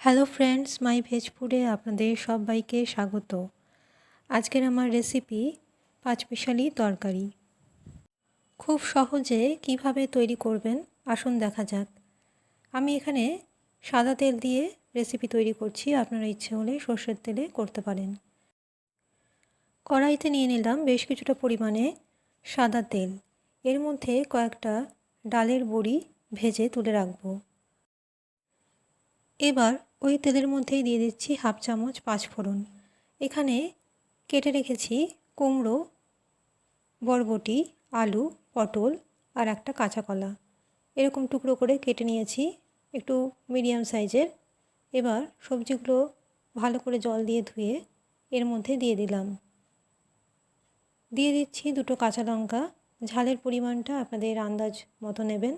Hello friends মাই veg ফুডে আপনাদের সবাইকে স্বাগত। আজকের আমার রেসিপি পাঁচমিশালি তরকারি। খুব সহজে কীভাবে তৈরি করবেন আসুন দেখা যাক। আমি এখানে সাদা তেল দিয়ে রেসিপি তৈরি করছি, আপনারা ইচ্ছে হলে সর্ষের তেলে করতে পারেন। কড়াইতে নিয়ে নিলাম বেশ কিছুটা পরিমাণে সাদা তেল। এর মধ্যে কয়েকটা ডালের বড়ি ভেজে তুলে রাখব। এবার ওই তেলের মধ্যেই দিয়ে দিচ্ছি হাফ চামচ পাঁচফোড়ন এখানে কেটে রেখেছি কুমড়ো, বরবটি, আলু, পটল আর একটা কাঁচা কলা। এরকম টুকরো করে কেটে নিয়েছি একটু মিডিয়াম সাইজের। এবার সবজিগুলো ভালো করে জল দিয়ে ধুয়ে এর মধ্যে দিয়ে দিলাম। দিয়ে দিচ্ছি দুটো কাঁচা লঙ্কা। ঝালের পরিমাণটা আপনাদের আন্দাজ মতো নেবেন।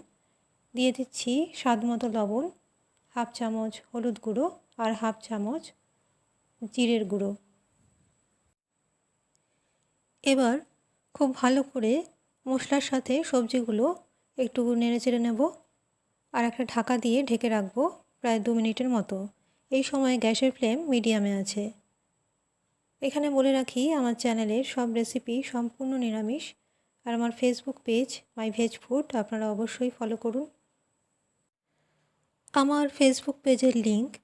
দিয়ে দিচ্ছি স্বাদ মতো লবণ। হাফ চামচ হলুদ গুঁড়ো আর হাফ চামচ জিরের গুঁড়ো। এবার খুব ভালো করে মশলার সাথে সবজিগুলো একটু নেড়ে চেড়ে নেব আর একটা ঢাকা দিয়ে ঢেকে রাখব প্রায় দু মিনিটের মতো। এই সময় গ্যাসের ফ্লেম মিডিয়ামে আছে। এখানে বলে রাখি, আমার চ্যানেলের সব রেসিপি সম্পূর্ণ নিরামিষ। আর আমার Facebook page my veg food, আপনারা অবশ্যই ফলো করুন। আমার ফেসবুক পেজের লিংক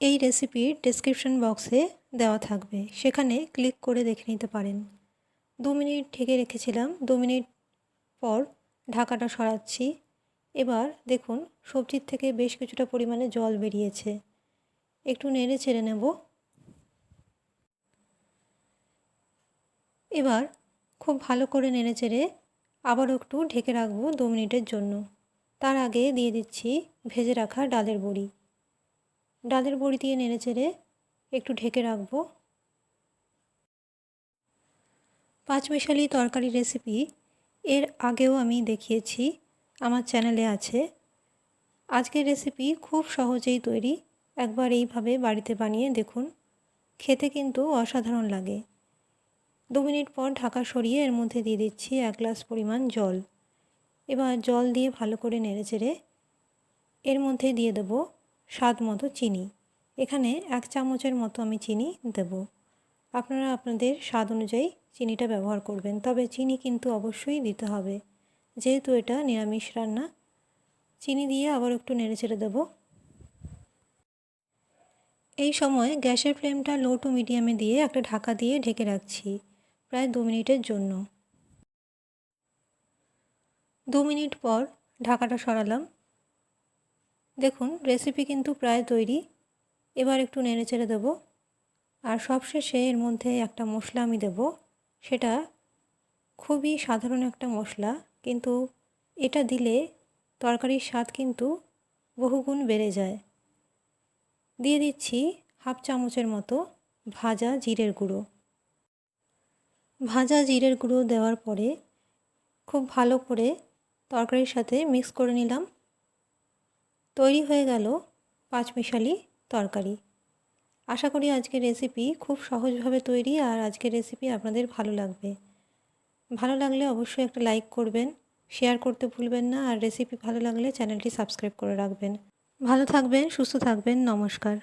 এই রেসিপির ডিসক্রিপশন বক্সে দেওয়া থাকবে। সেখানে ক্লিক করে দেখে নিতে পারেন। দু মিনিট ঢেকে রেখেছিলাম। দু মিনিট পর ঢাকাটা সরাচ্ছি। এবার দেখুন, সবজির থেকে বেশ কিছুটা পরিমাণে জল বেরিয়েছে। একটু নেড়ে ছেড়ে নেব। এবার খুব ভালো করে নেড়ে চেড়ে আবারও একটু ঢেকে রাখব দু মিনিটের জন্য। তার আগে দিয়ে দিচ্ছি ভেজে রাখা ডালের বড়ি। ডালের বড়ি দিয়ে নেড়ে চেড়ে একটু ঢেকে রাখব। পাঁচমিশালি তরকারি রেসিপি এর আগেও আমি দেখিয়েছি, আমার চ্যানেলে আছে। আজকের রেসিপি খুব সহজেই তৈরি, একবার এইভাবে বাড়িতে বানিয়ে দেখুন। খেতে কিন্তু অসাধারণ লাগে। দু মিনিট পর ঢাকা সরিয়ে এর মধ্যে দিয়ে দিচ্ছি এক গ্লাস পরিমাণ জল। এবার জল দিয়ে ভালো করে নেড়ে চেড়ে এর মধ্যে দিয়ে দেব স্বাদ মতো চিনি। এখানে এক চামচের মতো আমি চিনি দেব। আপনারা আপনাদের স্বাদ অনুযায়ী চিনিটা ব্যবহার করবেন, তবে চিনি কিন্তু অবশ্যই দিতে হবে। যেহেতু এটা নিরামিষ রান্না, চিনি দিয়ে আবার একটু নেড়ে চেড়ে দেবো। এই সময় গ্যাসের ফ্লেমটা লো টু মিডিয়ামে দিয়ে একটা ঢাকা দিয়ে ঢেকে রাখছি, প্রায় দু মিনিটের জন্য। দু মিনিট পর ঢাকাটা সরালাম। দেখুন রেসিপি কিন্তু প্রায় তৈরি। এবার একটু নেড়ে চেড়ে দেবো। আর সবশেষে এর মধ্যে একটা মশলা আমি দেব। সেটা খুবই সাধারণ একটা মশলা, কিন্তু এটা দিলে তরকারির স্বাদ কিন্তু বহুগুণ বেড়ে যায়। দিয়ে দিচ্ছি হাফ চামচের মতো ভাজা জিরের গুঁড়ো। ভাজা জিরের গুঁড়ো দেওয়ার পরে খুব ভালো করে তরকারির সাথে মিক্স করে নিলাম। তৈরি হয়ে গেল পাঁচমিশালি তরকারি। আশা করি আজকের রেসিপি খুব সহজভাবে তৈরি আর আজকের রেসিপি আপনাদের ভালো লাগবে। ভালো লাগলে অবশ্যই একটা লাইক করবেন শেয়ার করতে ভুলবেন না আর রেসিপি ভালো লাগলে চ্যানেলটি সাবস্ক্রাইব করে রাখবেন। ভালো থাকবেন, সুস্থ থাকবেন, নমস্কার।